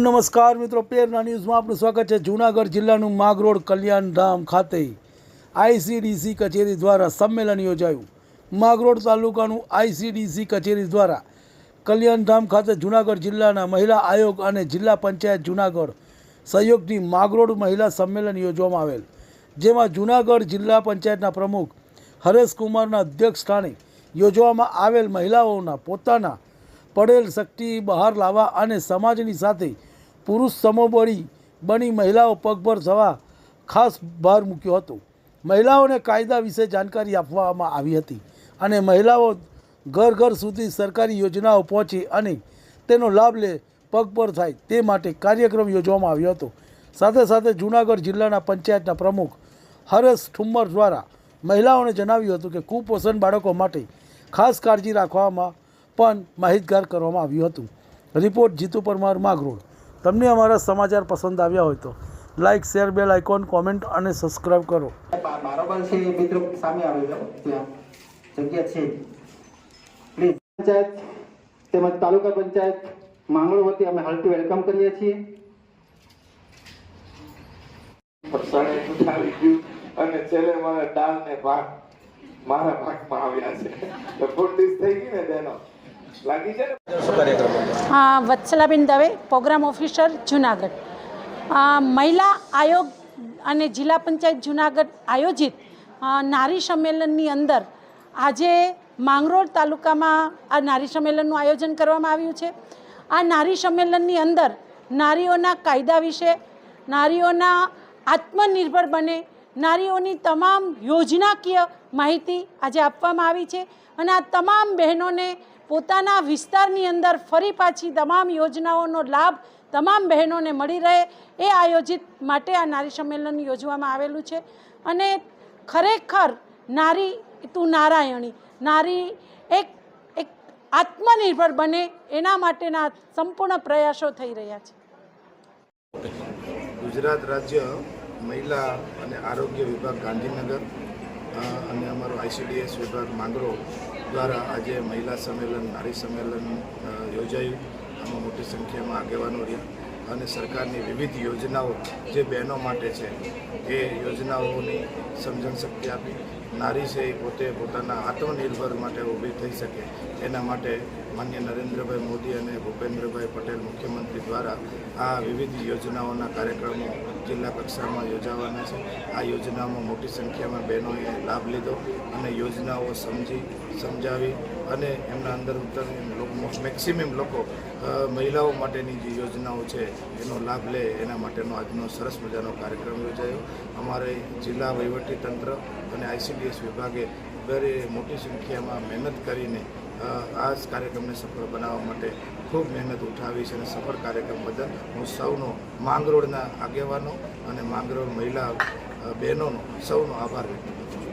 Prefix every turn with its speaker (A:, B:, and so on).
A: નમસ્કાર મિત્રો પેરના ન્યૂઝમાં આપનું સ્વાગત છે જૂનાગઢ જિલ્લાનું માગરોડ કલ્યાણધામ ખાતે. આઈસીડીસી કચેરી દ્વારા સંમેલન યોજાયું. માગરોડ તાલુકાનું આઈસીડીસી કચેરી દ્વારા કલ્યાણધામ ખાતે જૂનાગઢ જિલ્લાના મહિલા આયોગ અને જિલ્લા પંચાયત જૂનાગઢ સહયોગથી માગરોડ મહિલા સંમેલન યોજવામાં આવેલ. જેમાં જૂનાગઢ જિલ્લા પંચાયતના પ્રમુખ હરેશકુમારના અધ્યક્ષ સ્થાને યોજવામાં આવેલ મહિલાઓના પોતાના પડેલ શક્તિ બહાર લાવવા અને સમાજની સાથે પુરુષ સમોબળી બની મહિલાઓ પગભર થવા ખાસ ભાર મૂક્યો હતો. મહિલાઓને કાયદા વિશે જાણકારી આપવામાં આવી હતી અને મહિલાઓ ઘર ઘર સુધી સરકારી યોજનાઓ પહોંચે અને તેનો લાભ લે પગભર થાય તે માટે કાર્યક્રમ યોજવામાં આવ્યો હતો. સાથે સાથે જૂનાગઢ જિલ્લાના પંચાયતના પ્રમુખ હરેશ ઠુમ્મર દ્વારા મહિલાઓને જણાવ્યું હતું કે કુપોષણ બાળકો માટે ખાસ કાળજી રાખવામાં પણ માહિતગાર કરવામાં આવ્યું હતું. રિપોર્ટ જીતુ પરમાર માગરોડ તમને અમારા સમાચાર પસંદ આવ્યા હોય તો like share bell icon comment અને સબસ્ક્રાઇબ કરો.
B: બારોબાર છે મિત્રો સામે આવેલો ત્યાં. જગ્યા છે. પ્લીઝ પંચાયત તેમજ તાલુકા પંચાયત માંગળો વતી અમે હાર્ટી વેલકમ કરીએ છીએ.
C: ફરસાણે ઉઠાવી ગયું અને છેલ્લે મારા દાળ ને ભાત મારા ભાગમાં આવ્યા છે. તો ફૂલ થઈ ગઈ ને તેનો
D: હા વત્સલાબેન દવે પ્રોગ્રામ ઓફિસર જુનાગઢ. મહિલા આયોગ અને જિલ્લા પંચાયત જુનાગઢ આયોજિત નારી સંમેલનની અંદર આજે માંગરોળ તાલુકામાં આ નારી સંમેલનનું આયોજન કરવામાં આવ્યું છે. આ નારી સંમેલનની અંદર નારીઓના કાયદા વિશે નારીઓના આત્મનિર્ભર બને નારીઓની તમામ યોજનાકીય માહિતી આજે આપવામાં આવી છે અને આ તમામ બહેનોને પોતાના વિસ્તારની અંદર ફરી પાછી તમામ યોજનાઓનો લાભ તમામ બહેનોને મળી રહે એ આયોજિત માટે આ નારી સંમેલન યોજવામાં આવેલું છે. અને ખરેખર નારી તું નારાયણી, નારી એક એક આત્મનિર્ભર બને એના માટેના સંપૂર્ણ પ્રયાસો થઈ રહ્યા છે.
E: ગુજરાત રાજ્ય મહિલા અને આરોગ્ય વિભાગ ગાંધીનગર અને અમારો આઈસીડીએસ વિભાગ માંગરો દ્વારા આજે મહિલા સંમેલન, નારી સંમેલન યોજાયું. આમાં મોટી સંખ્યામાં આગેવાનો રહ્યા અને સરકારની વિવિધ યોજનાઓ જે બહેનો માટે છે, એ યોજનાઓની સમજણ શક્તિ આપી. નારી છે એ પોતે પોતાના આત્મનિર્ભર માટે ઊભી થઈ શકે, એના માટે માન્ય નરેન્દ્રભાઈ મોદી અને ભૂપેન્દ્રભાઈ પટેલ મુખ્યમંત્રી દ્વારા આ વિવિધ યોજનાઓના કાર્યક્રમો જિલ્લા કક્ષામાં યોજાવાના છે. આ યોજનામાં મોટી સંખ્યામાં બહેનોએ લાભ લીધો અને યોજનાઓ સમજી, સમજાવી અને એમના અંદર ઉત્તર મેક્સિમમ લોકો મહિલાઓ માટેની જે યોજનાઓ છે એનો લાભ લે એના માટેનો આજનો સરસ મજાનો કાર્યક્રમ યોજાયો. અમારે જિલ્લા વહીવટીતંત્ર અને આઈસીડીએસ વિભાગે દરે મોટી સંખ્યામાં મહેનત કરીને આ જ કાર્યક્રમને સફળ બનાવવા માટે ખૂબ મહેનત ઉઠાવી છે અને સફળ કાર્યક્રમ બદલ હું સૌનો માંગરોળના આગેવાનો અને માંગરોળ મહિલા બહેનોનો સૌનો આભાર વ્યક્ત કરું છું.